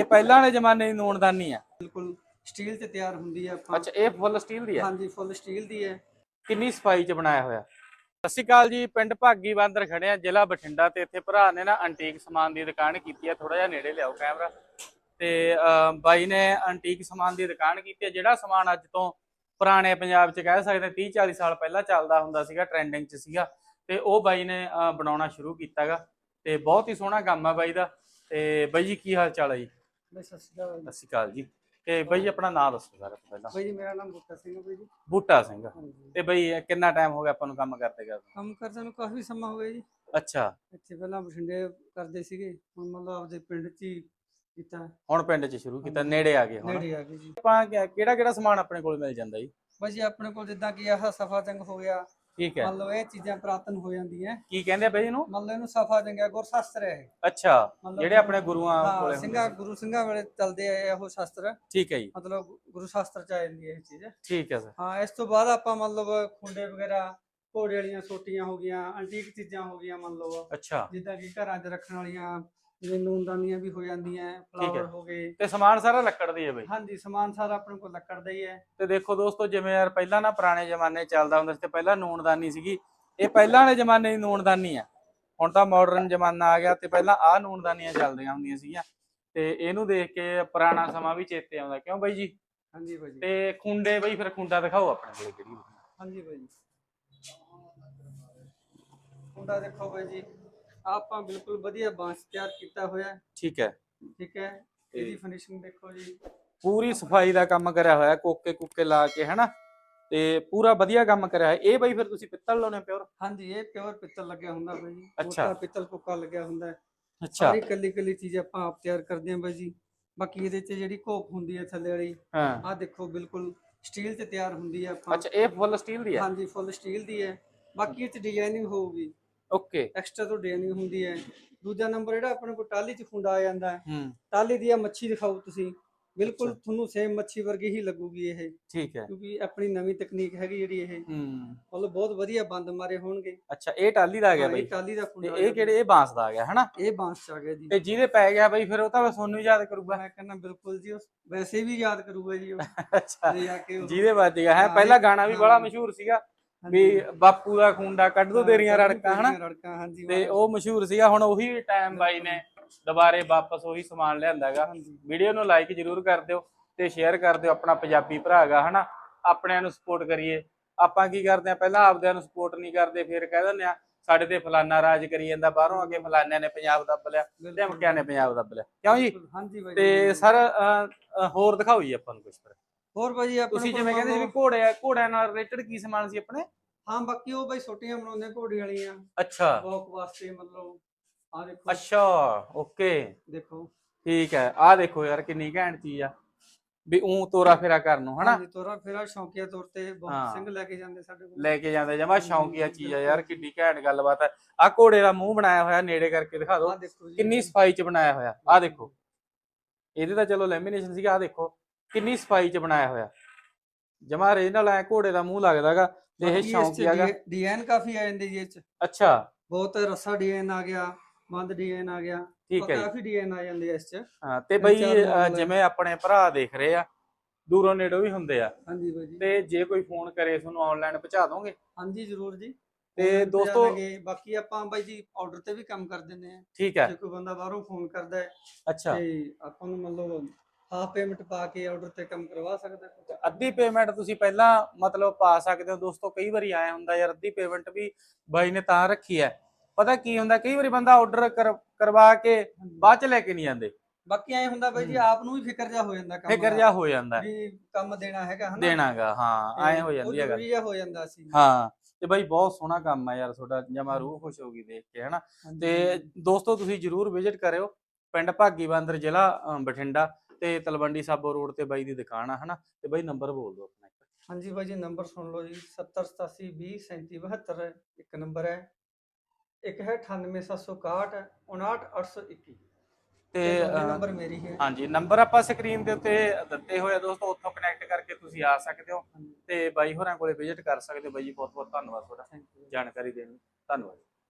ਇਹ ਪਹਿਲਾਂ ਵਾਲੇ ਜ਼ਮਾਨੇ ਦੀ ਨੂਨਦਾਨੀ ਆ। ਬਿਲਕੁਲ ਸਟੀਲ ਤੇ ਤਿਆਰ ਹੁੰਦੀ ਹੈ ਆਪਾਂ। ਅੱਛਾ ਇਹ ਫੁੱਲ ਸਟੀਲ ਦੀ ਆ? ਹਾਂਜੀ ਫੁੱਲ ਸਟੀਲ ਦੀ ਹੈ ਕਿੰਨੀ ਸਫ਼ਾਈ ਚ ਬਣਾਇਆ ਹੋਇਆ? ਸਤਿ ਸ਼੍ਰੀ ਅਕਾਲ ਜੀ ਪਿੰਡ ਭਾਗੀ ਬਾਂਦਰ ਖੜੇ ਆ ਜ਼ਿਲ੍ਹਾ ਬਠਿੰਡਾ ਤੇ ਇੱਥੇ ਭਰਾ ਨੇ ਨਾ ਐਂਟੀਕ ਸਮਾਨ ਦੀ ਦੁਕਾਨ ਕੀਤੀ ਹੈ ਥੋੜਾ ਜਿਹਾ ਨੇੜੇ ਲਿਆਓ ਕੈਮਰਾ। ਤੇ ਅਹ, ਬਾਈ ਨੇ ਐਂਟੀਕ ਸਮਾਨ ਦੀ ਦੁਕਾਨ ਕੀਤੀ ਹੈ ਜਿਹੜਾ ਸਮਾਨ ਅੱਜ ਤੋਂ ਪੁਰਾਣੇ ਪੰਜਾਬ ਚ ਕਹਿ ਸਕਦੇ 30 40 ਸਾਲ ਪਹਿਲਾਂ ਚੱਲਦਾ ਹੁੰਦਾ ਸੀਗਾ ਟ੍ਰੈਂਡਿੰਗ ਚ ਸੀਗਾ। ਤੇ ਉਹ ਬਾਈ ਨੇ ਅਹ, ਬਣਾਉਣਾ ਸ਼ੁਰੂ ਕੀਤਾਗਾ। ਤੇ ਬਹੁਤ ਹੀ ਸੋਹਣਾ ਕੰਮ ਆ ਬਾਈ ਦਾ। ਤੇ ਬਾਈ ਜੀ ਕੀ ਹਾਲ ਚਾਲ ਹੈ ਜੀ? ਬਈ ਸਤਿ ਸ਼੍ਰੀ ਅਕਾਲ ਸਤਿ ਸ਼੍ਰੀ ਅਕਾਲ ਜੀ। ਤੇ ਬਾਈ ਆਪਣਾ ਨਾਮ ਦੱਸੋ ਸਾਰਾ ਤੋਂ ਪਹਿਲਾਂ। ਬਾਈ ਜੀ ਮੇਰਾ ਨਾਮ ਬੁੱਟਾ ਸਿੰਘ ਹੈ ਬਾਈ ਜੀ। ਬੂਟਾ ਸਿੰਘ। ਹਾਂਜੀ। ਤੇ ਬਾਈ ਇਹ ਕਿੰਨਾ ਟਾਈਮ ਹੋ ਗਿਆ ਆਪਾਂ ਨੂੰ ਕੰਮ ਕਰਦੇ ਕਰਦੇ? ਕੰਮ ਕਰਦੇ ਨੂੰ ਕਾਫੀ ਸਮਾਂ ਹੋ ਗਿਆ ਜੀ। ਅੱਛਾ। ਇੱਥੇ ਪਹਿਲਾਂ ਬਠਿੰਡੇ ਕਰਦੇ ਸੀਗੇ ਹੁਣ ਮਤਲਬ ਆਪਦੇ ਪਿੰਡ 'ਚ ਹੀ ਕੀਤਾ। ਹੁਣ ਪਿੰਡ 'ਚ ਸ਼ੁਰੂ ਕੀਤਾ ਨੇੜੇ ਆ ਗਏ ਹੁਣ। ਨੇੜੇ ਆ ਗਏ ਜੀ। ਆਪਾਂ ਕਿਹੜਾ ਕਿਹੜਾ ਸਮਾਨ ਆਪਣੇ ਕੋਲ ਮਿਲ ਜਾਂਦਾ ਜੀ? ਬਾਈ ਜੀ ਆਪਣੇ ਕੋਲ ਜਿੱਦਾਂ ਕਿ ਆਹ ਸਫਾ ਜੰਗ ਹੋ ਗਿਆ ਠੀਕ ਹੈ। ਮੰਨ ਲਓ ਇਹ ਚੀਜ਼ਾਂ ਪ੍ਰਾਤਨ ਹੋ ਜਾਂਦੀਆਂ। ਕੀ ਕਹਿੰਦੇ ਆ ਬਈ ਇਹਨੂੰ? ਮੰਨ ਲਓ ਇਹਨੂੰ ਸਫਾ ਜੰਗ ਹੈ ਗੁਰ ਸ਼ਾਸਤਰ ਹੈ ਇਹ। ਅੱਛਾ ਮਤਲਬ ਜਿਹੜੇ ਆਪਣੇ ਗੁਰੂਆਂ ਹਾਂ ਕੋਲੇ ਸਿੰਘਾਂ ਹੁੰਦੇ ਗੁਰੂ ਸਿੰਘਾਂ ਵੇਲੇ ਚੱਲਦੇ ਆਏ ਆ ਉਹ ਸ਼ਾਸਤਰ। ਠੀਕ ਹੈ ਜੀ। ਮਤਲਬ ਗੁਰੂ ਸ਼ਾਸਤਰ ਚ ਆ ਜਾਂਦੀ ਹੈ ਇਹ ਚੀਜ਼। ਠੀਕ ਹੈ ਸਰ। ਹਾਂ ਇਸ ਤੋਂ ਬਾਅਦ ਆਪਾਂ ਮਤਲਬ ਖੁੰਡੇ ਵਗੈਰਾ ਘੋੜੇ ਵਾਲੀਆਂ ਸੋਟੀਆਂ ਹੋ ਗਈਆਂ ਐਂਟੀਕ ਚੀਜ਼ਾਂ ਹੋ ਗਈਆਂ ਮੰਨ ਲਓ। ਅੱਛਾ। ਜਿੱਦਾਂ ਕਿ ਘਰਾਂ 'ਚ ਰੱਖਣ ਵਾਲੀਆਂ ਜਿਵੇਂ ਨੂਨਦਾਨੀਆਂ ਵੀ ਹੋ ਜਾਂਦੀਆਂ ਫਲਾਵਰ ਹੋ। ਗਏ। ਤੇ ਸਮਾਨ ਸਾਰਾ ਲੱਕੜ ਦੀ ਹੈ ਬਈ। ਹਾਂਜੀ ਸਮਾਨ ਸਾਰਾ ਆਪਣੇ ਕੋਲ ਲੱਕੜ ਦਾ ਹੀ ਹੈ। ਤੇ ਦੇਖੋ ਦੋਸਤੋ ਜਿਵੇਂ ਯਾਰ ਪਹਿਲਾਂ ਨਾ ਪੁਰਾਣੇ ਜ਼ਮਾਨੇ ਚੱਲਦਾ ਹੁੰਦਾ ਸੀ ਤੇ ਪਹਿਲਾਂ ਨੂਨਦਾਨੀ ਸੀਗੀ। ਇਹ ਪਹਿਲਾਂ ਵਾਲੇ ਜ਼ਮਾਨੇ ਦੀ ਨੂਨਦਾਨੀ ਆ। ਹੁਣ ਤਾਂ ਮਾਡਰਨ ਜ਼ਮਾਨਾ ਆ ਗਿਆ ਤੇ ਪਹਿਲਾਂ ਆਹ ਨੂਨਦਾਨੀਆਂ ਚੱਲਦੀਆਂ ਹੁੰਦੀਆਂ ਸੀਗੀਆਂ। ਤੇ ਇਹਨੂੰ ਦੇਖ ਕੇ ਪੁਰਾਣਾ ਸਮਾਂ ਵੀ ਚੇਤੇ ਆਉਂਦਾ। ਕਿਉਂ ਬਾਈ ਜੀ? ਹਾਂਜੀ ਜੀ। ਤੇ ਖੁੰਡੇ ਬਈ ਫਿਰ ਖੁੰਡਾ ਦਿਖਾਓ ਆਪਣੇ ਕੋਲੇ ਕਿਹੜੀ ਹਾਂਜੀ ਜੀ। ਮੁੰਡਾ ਦੇਖੋ ਭਾਈ ਜੀ। ਆਪਾਂ ਬਿਲਕੁਲ ਵਧੀਆ ਬਾਂਸ ਤਿਆਰ ਕੀਤਾ ਹੋਇਆ ਹੈ, ਠੀਕ ਹੈ। ਠੀਕ ਹੈ। ਇਹਦੀ ਫਿਨਿਸ਼ਿੰਗ ਦੇਖੋ ਜੀ। ਪੂਰੀ ਸਫ਼ਾਈ ਦਾ ਕੰਮ ਕਰਿਆ ਹੋਇਆ ਕੋਕੇ ਕੁੱਕੇ ਲਾ ਕੇ ਹੈਨਾ? ਤੇ ਪੂਰਾ ਵਧੀਆ ਕੰਮ ਕਰਿਆ ਹੈ। ਇਹ ਬਈ ਫਿਰ ਤੁਸੀਂ ਪਿੱਤਲ ਲਾਉਣੇ ਪਿਓਰ? ਹਾਂਜੀ ਇਹ ਪਿਓਰ ਪਿੱਤਲ ਲੱਗਿਆ ਹੁੰਦਾ ਭਾਈ ਜੀ। ਅੱਛਾ। ਮੋਟਾ ਪਿੱਤਲ ਕੋਕਾ ਲੱਗਿਆ ਹੁੰਦਾ ਹੈ। ਅੱਛਾ। ਸਾਰੀ ਕੱਲੀ ਕੱਲੀ ਚੀਜ਼ ਆਪਾਂ ਆਪ ਤਿਆਰ ਕਰਦੇ ਹਾਂ ਬਾਈ ਜੀ। ਬਾਕੀ ਇਹਦੇ 'ਚ ਜਿਹੜੀ ਕੋਪ ਹੁੰਦੀ ਹੈ ਥੱਲੇ ਵਾਲੀ ਹਾਂ। ਆਹ ਦੇਖੋ ਬਿਲਕੁਲ ਸਟੀਲ ਤੇ ਤਿਆਰ ਹੁੰਦੀ ਹੈ ਆਪਾਂ। ਅੱਛਾ ਇਹ ਫੁੱਲ ਸਟੀਲ ਦੀ ਹੈ? ਹਾਂਜੀ ਫੁੱਲ ਸਟੀਲ ਦੀ ਹੈ। ਬਾਕੀ ਇਹ 'ਚ ਡਿਜ਼ਾਈਨਿੰਗ ਹੋਊਗੀ। ਓਕੇ ਐਕਸਟਰਾ ਤੋਂ ਡਿਜ਼ਾਈਨਿੰਗ ਹੁੰਦੀ ਹੈ। ਦੂਜਾ ਨੰਬਰ ਜਿਹੜਾ ਆਪਣੇ ਕੋਲ ਟਾਲੀ 'ਚ ਖੁੰਡਾ ਆ ਜਾਂਦਾ ਹੈ। ਹੂੰ। ਟਾਲੀ ਦੀ ਆ ਮੱਛੀ ਦਿਖਾਓ ਤੁਸੀਂ। ਬਿਲਕੁਲ। ਤੁਹਾਨੂੰ ਸੇਮ ਮੱਛੀ ਵਰਗੀ ਹੀ ਲੱਗੂਗੀ ਇਹ। ਠੀਕ ਹੈ। ਕਿਉਂਕਿ ਆਪਣੀ ਨਵੀਂ ਤਕਨੀਕ ਹੈਗੀ ਜਿਹੜੀ ਇਹ। ਹੂੰ। ਮਤਲਬ ਬਹੁਤ ਵਧੀਆ ਬੰਦ ਮਾਰੇ ਹੋਣਗੇ। ਅੱਛਾ ਇਹ ਟਾਲੀ ਦਾ ਆ ਗਿਆ ਬਈ ਇਹ ਟਾਲੀ ਦਾ ਖੁੰਡਾ ਇਹ ਕਿਹੜੇ ਇਹ ਬਾਂਸ ਦਾ ਆ ਗਿਆ ਹੈਨਾ? ਇਹ ਬਾਂਸ 'ਚ ਆ ਗਿਆ ਜੀ। ਤੇ ਜਿਹਦੇ ਪੈ ਗਿਆ ਬਈ ਫਿਰ ਉਹ ਤਾਂ ਹੀ ਯਾਦ ਕਰੂਗਾ। ਮੈਂ ਕਹਿੰਦਾ ਬਿਲਕੁਲ ਜੀ ਉਹ ਵੈਸੇ ਵੀ ਯਾਦ ਕਰੂਗਾ ਜੀ ਉਹ। ਅੱਛਾ ਜਿਹਦੇ ਵੱਜ ਗਿਆ। ਹੈ ਪਹਿਲਾ ਗਾਣਾ ਵੀ। ਬੜਾ ਮਸ਼ਹੂਰ ਸੀਗਾ। ਵੀ ਬਾਪੂ ਦਾ ਖੁੰਡਾ ਕੱਢ ਦੋ ਤੇਰੀਆਂ ਰੜਕਾਂ ਹਨਾ? ਰੜਕਾਂ ਹਾਂਜੀ ਤੇ। ਉਹ ਮਸ਼ਹੂਰ ਸੀਗਾ ਹੁਣ ਉਹੀ ਟਾਈਮ ਬਾਈ ਨੇ ਦੁਬਾਰੇ ਵਾਪਸ ਉਹੀ ਸਮਾਨ ਲਿਆਂਦਾ ਹੈਗਾ ਹਾਂਜੀ। ਵੀਡੀਓ ਨੂੰ ਲਾਈਕ ਜਰੂਰ ਕਰ ਦਿਓ ਤੇ ਸ਼ੇਅਰ ਕਰ ਦਿਓ ਆਪਣਾ ਪੰਜਾਬੀ ਭਰਾ ਹੈਗਾ ਹਨਾ? ਆਪਣਿਆਂ ਨੂੰ ਸਪੋਰਟ ਕਰੀਏ। ਆਪਾਂ ਕੀ ਕਰਦੇ ਆ ਪਹਿਲਾਂ ਆਪਦਿਆਂ ਨੂੰ ਸਪੋਰਟ ਨਹੀਂ ਕਰਦੇ ਫਿਰ ਕਹਿ ਦਿੰਦੇ ਆ ਸਾਡੇ ਤੇ ਫਲਾਨਾ ਰਾਜ ਕਰੀ ਜਾਂਦਾ ਬਾਹਰੋਂ ਕੇ ਫਲਾਨਿਆਂ ਨੇ ਪੰਜਾਬ ਦੱਬ ਲਿਆ ਧਮਕਿਆਂ ਨੇ ਪੰਜਾਬ ਦੱਬ ਲਿਆ। ਕਿਉਂ ਜੀ? ਹਾਂਜੀ ਬਾਈ ਤੇ। ਸਰ ਹੋਰ ਦਿਖਾਓ ਜੀ ਆਪਾਂ ਨੂੰ ਕੁਝ ਫਿਰ। ਹੋਰ ਬਾਈ ਜੀ ਆਪਣੇ ਤੁਸੀਂ ਜਿਵੇਂ ਕਹਿੰਦੇ ਸੀ ਵੀ ਘੋੜੇ ਆ ਘੋੜਿਆਂ ਨਾਲ ਰਿਲੇਟਡ ਕੀ ਸਮਾਨ ਸੀ ਆਪਣੇ? ਹਾਂ ਬਾਕੀ ਉਹ ਬਾਈ ਛੋਟੀਆਂ ਬਣਾਉਂਦੇ ਆ ਘੋੜੀ ਵਾਲੀਆਂ। ਅੱਛਾ। ਵਾਕ ਵਾਸਤੇ ਮਤਲਬ ਆ ਦੇਖੋ। ਅੱਛਾ ਓਕੇ ਦੇਖੋ। ਠੀਕ ਹੈ ਆਹ ਦੇਖੋ ਯਾਰ ਕਿੰਨੀ ਘੈਂਟ ਚੀਜ਼ ਆ। ਵੀ ਉਂ ਤੋਰਾ ਫੇਰਾ ਕਰਨ ਨੂੰ ਹਨਾ? ਤੋਰਾ ਫੇਰਾ ਸ਼ੌਕੀਆ ਤੌਰ ਤੇ। ਬਹੁਤ ਸਿੰਘ ਲੈ ਕੇ ਜਾਂਦੇ ਸਾਡੇ ਕੋਲ। ਲੈ ਕੇ ਜਾਂਦੇ ਜਮਾ ਸ਼ੌਂਕੀਆ ਚੀਜ਼ ਆ ਯਾਰ ਕਿੰਨੀ ਘੈਂਟ ਗੱਲਬਾਤ ਹੈ ਆ ਘੋੜੇ ਦਾ ਮੂੰਹ ਬਣਾਇਆ ਹੋਇਆ ਨੇੜੇ ਕਰਕੇ ਦਿਖਾ ਦਿਓ। ਆ ਜੀ। ਕਿੰਨੀ ਸਫ਼ਾਈ ਚ ਬਣਾਇਆ ਹੋਇਆ। ਆ ਦੇਖੋ। ਇਹਦੇ ਤਾਂ ਚਲੋ ਲੈਮੀਨੇਸ਼ਨ ਸੀਗਾ ਆ ਦੇਖੋ। ਕਿੰਨੀ ਸਫ਼ਾਈ ਚ ਬਣਾਇਆ ਹੋਇਆ? ਜਮਾ ਰੀਜਨਲ ਐ ਘੋੜੇ ਦਾ ਮੂੰਹ ਲੱਗਦਾਗਾ ਤੇ ਇਹ ਸ਼ੌਂਕੀਆਗਾ ਡਿਜ਼ਾਈਨ ਕਾਫੀ ਆ ਜਾਂਦੇ ਜੀ ਇਹ ਚ। ਅੱਛਾ। ਬਹੁਤ ਰਸਾ ਡਿਜ਼ਾਈਨ ਆ ਗਿਆ ਮੰਦ ਡਿਜ਼ਾਈਨ ਆ ਗਿਆ। ਠੀਕ ਹੈ ਕਾਫੀ ਡਿਜ਼ਾਈਨ ਆ ਜਾਂਦੇ ਇਸ ਚ। ਹਾਂ ਤੇ ਬਈ। ਜਿਵੇਂ ਆਪਣੇ ਭਰਾ ਦੇਖ ਰਹੇ ਆ ਦੂਰੋਂ ਨੇੜੋਂ ਵੀ ਹੁੰਦੇ ਆ। ਹਾਂਜੀ ਬਾਈ ਤੇ ਜੇ ਕੋਈ ਫੋਨ ਕਰੇ ਤੁਹਾਨੂੰ ਆਨਲਾਈਨ ਪਹੁੰਚਾ ਦੋਗੇ? ਹਾਂਜੀ ਜ਼ਰੂਰ ਜੀ। ਤੇ ਦੋਸਤੋ-। ਬਾਕੀ ਆਪਾਂ ਬਾਈ ਜੀ ਆਰਡਰ ਤੇ ਵੀ ਕੰਮ ਕਰ ਦਿੰਦੇ ਆ। ਠੀਕ ਹੈ। ਜੇ ਕੋਈ ਬੰਦਾ ਬਾਹਰੋਂ ਫੋਨ ਕਰਦਾ ਹੈ ਅੱਛਾ। ਤੇ ਆਪਾਂ ਨੂੰ ਮਤਲਬ ਹਾਫ ਪੇਮੈਂਟ ਪਾ ਕੇ ਆਰਡਰ ਤੇ ਕੰਮ ਕਰਵਾ ਸਕਦਾ ਹੈ। ਅੱਧੀ ਪੇਮੈਂਟ ਤੁਸੀਂ ਪਹਿਲਾਂ ਮਤਲਬ ਪਾ ਸਕਦੇ ਹੋ। ਦੋਸਤੋ ਕਈ ਵਾਰੀ ਆਇਆ ਹੁੰਦਾ ਯਾਰ ਅੱਧੀ ਪੇਮੈਂਟ ਵੀ ਬਾਈ ਨੇ ਤਾਂ ਰੱਖੀ ਹੈ। ਪਤਾ ਕੀ ਹੁੰਦਾ ਕਈ ਵਾਰੀ ਬੰਦਾ ਆਰਡਰ ਕਰਵਾ ਕੇ ਬਾਅਦ ਚ ਲੈ ਕੇ ਨਹੀਂ ਜਾਂਦੇ ਬਾਕੀ ਐ ਹੁੰਦਾ ਬਾਈ ਜੀ। ਆਪ ਨੂੰ ਵੀ ਫਿਕਰ ਜਾ ਹੋ ਜਾਂਦਾ ਕੰਮ ਫਿਕਰ ਜਾ ਹੋ ਜਾਂਦਾ। ਵੀ ਕੰਮ ਦੇਣਾ ਹੈਗਾ ਹਨਾ? ਦੇਣਾਗਾ ਹਾਂ ਐ ਹੋ ਜਾਂਦੀ ਹੈ ਗੱਲ। ਜ਼ਰੂਰੀ ਹੋ ਜਾਂਦਾ ਸੀ। ਹਾਂ ਤੇ ਬਾਈ ਬਹੁਤ ਸੋਹਣਾ ਕੰਮ ਆ ਯਾਰ ਤੁਹਾਡਾ ਜਮਾ ਰੂਹ ਖੁਸ਼ ਹੋ ਗਈ ਦੇਖ ਕੇ ਹਨਾ। ਤੇ ਦੋਸਤੋ ਤੁਸੀਂ ਜਰੂਰ ਵਿਜ਼ਿਟ ਕਰਿਓ। ਪਿੰਡ ਭਾਗੀ ਬਾਂਦਰ ਜ਼ਿਲ੍ਹਾ ਬਠਿੰਡਾ। ਤੇ ਤਲਵੰਡੀ ਸਾਬੋ ਰੋਡ ਤੇ ਬਾਈ ਦੀ ਦੁਕਾਨ ਆ ਹਨਾ? ਤੇ ਬਾਈ ਨੰਬਰ ਬੋਲ ਦਿਓ ਆਪਣਾ। ਹਾਂਜੀ ਬਾਈ ਜੀ ਨੰਬਰ ਸੁਣ ਲਓ ਜੀ 70 87 20 37 72 ਇੱਕ ਨੰਬਰ ਹੈ। ਇੱਕ ਹੈ 98761 59821 ਤੇ ਨੰਬਰ ਮੇਰੀ ਹੈ। ਹਾਂਜੀ ਨੰਬਰ ਆਪਾਂ ਸਕਰੀਨ ਦੇ ਉੱਤੇ ਦਿੱਤੇ ਹੋਏ ਆ ਦੋਸਤੋ ਉੱਥੋਂ ਕਨੈਕਟ ਕਰਕੇ ਤੁਸੀਂ ਆ ਸਕਦੇ ਹੋ। ਤੇ ਬਾਈ ਹੋਰਾਂ ਕੋਲੇ ਵਿਜ਼ਿਟ ਕਰ ਸਕਦੇ ਹੋ। ਬਾਈ ਜੀ ਬਹੁਤ ਬਹੁਤ ਧੰਨਵਾਦ ਤੁਹਾਡਾ ਜਾਣਕਾਰੀ ਦੇਣ ਲਈ। ਧੰਨਵਾਦ।